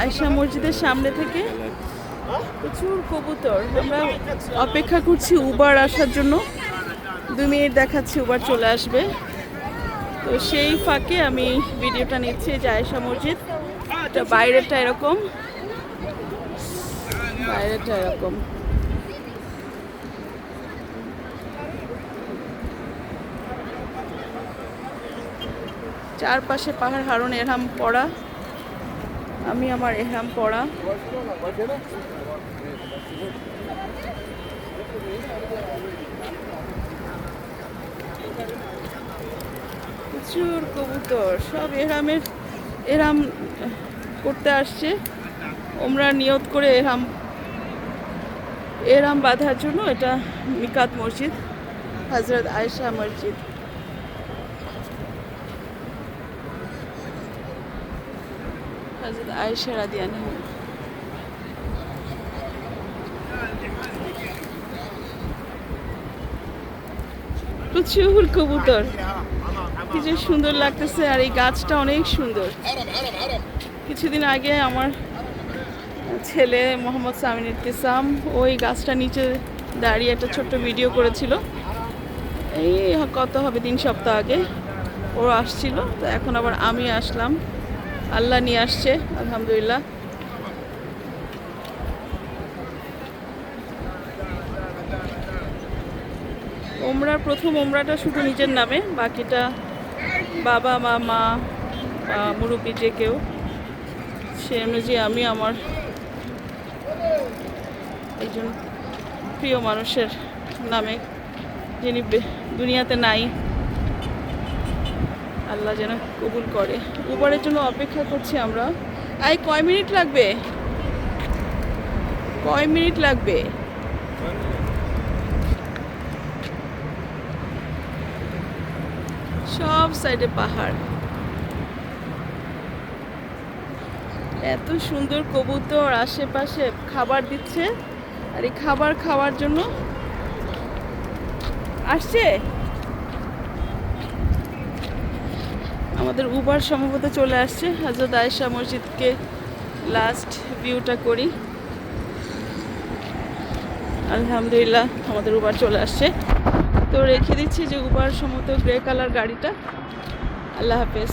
আয়সা মসজিদের সামনে থেকে প্রচুর কবুতর। আমরা অপেক্ষা করছি উবার আসার জন্য। দু মিনিট দেখাচ্ছি উবার চলে আসবে। তো সেই ফাঁকে আমি ভিডিওটা নিচ্ছি যে আয়সা মসজিদ। বাইরেটা এরকম। বাইরেটা এরকম। চারপাশে পাহাড়, হারুন এরহাম পড়া, আমি আমার এহরাম পড়া। প্রচুর কবুতর, সব এহরামের এরাম করতে আসছে। ওমরা নিয়ত করে এরাম এরাম বাঁধার জন্য এটা মিকাত মসজিদ হজরত আয়েশা মসজিদ। আয়েশা রাদিয়ানি প্রচুর কবুতর। কি যে সুন্দর লাগতেছে আর এই গাছটা অনেক সুন্দর। কিছুদিন আগে আমার ছেলে মোহাম্মদ সামিন ইতিসাম ওই গাছটা নিচে দাঁড়িয়ে একটা ছোট্ট ভিডিও করেছিল। এই কত হবে তিন সপ্তাহ আগে। ও আসছিল, তো এখন আবার আমি আসলাম। আল্লাহ নিয়ে আসছে, আলহামদুলিল্লাহ। ওমরার প্রথম ওমরাটা শুধু নিজের নামে, বাকিটা বাবা, মা মা মুরব্বী যে কেউ, সে অনুযায়ী আমি আমার একজন প্রিয় মানুষের নামে, যিনি দুনিয়াতে নাই আল্লাহ যেন কবুল করে। উবারের জন্য অপেক্ষা করছি আমরা। আই, কয় মিনিট লাগবে? কয় মিনিট লাগবে? সব সাইডে পাহাড়। এত সুন্দর কবুতর আশেপাশে খাবার দিচ্ছে। আর এই খাবার খাওয়ার জন্য আসছে? আমাদের উবার সম্ভবত চলে আসছে। হাজরত আয়েশা মসজিদকে লাস্ট ভিউটা করি। আলহামদুলিল্লাহ, আমাদের উবার চলে আসছে। তো রেখে দিচ্ছি যে উবার সম্ভবত গ্রে কালার গাড়িটা। আল্লাহ হাফেজ।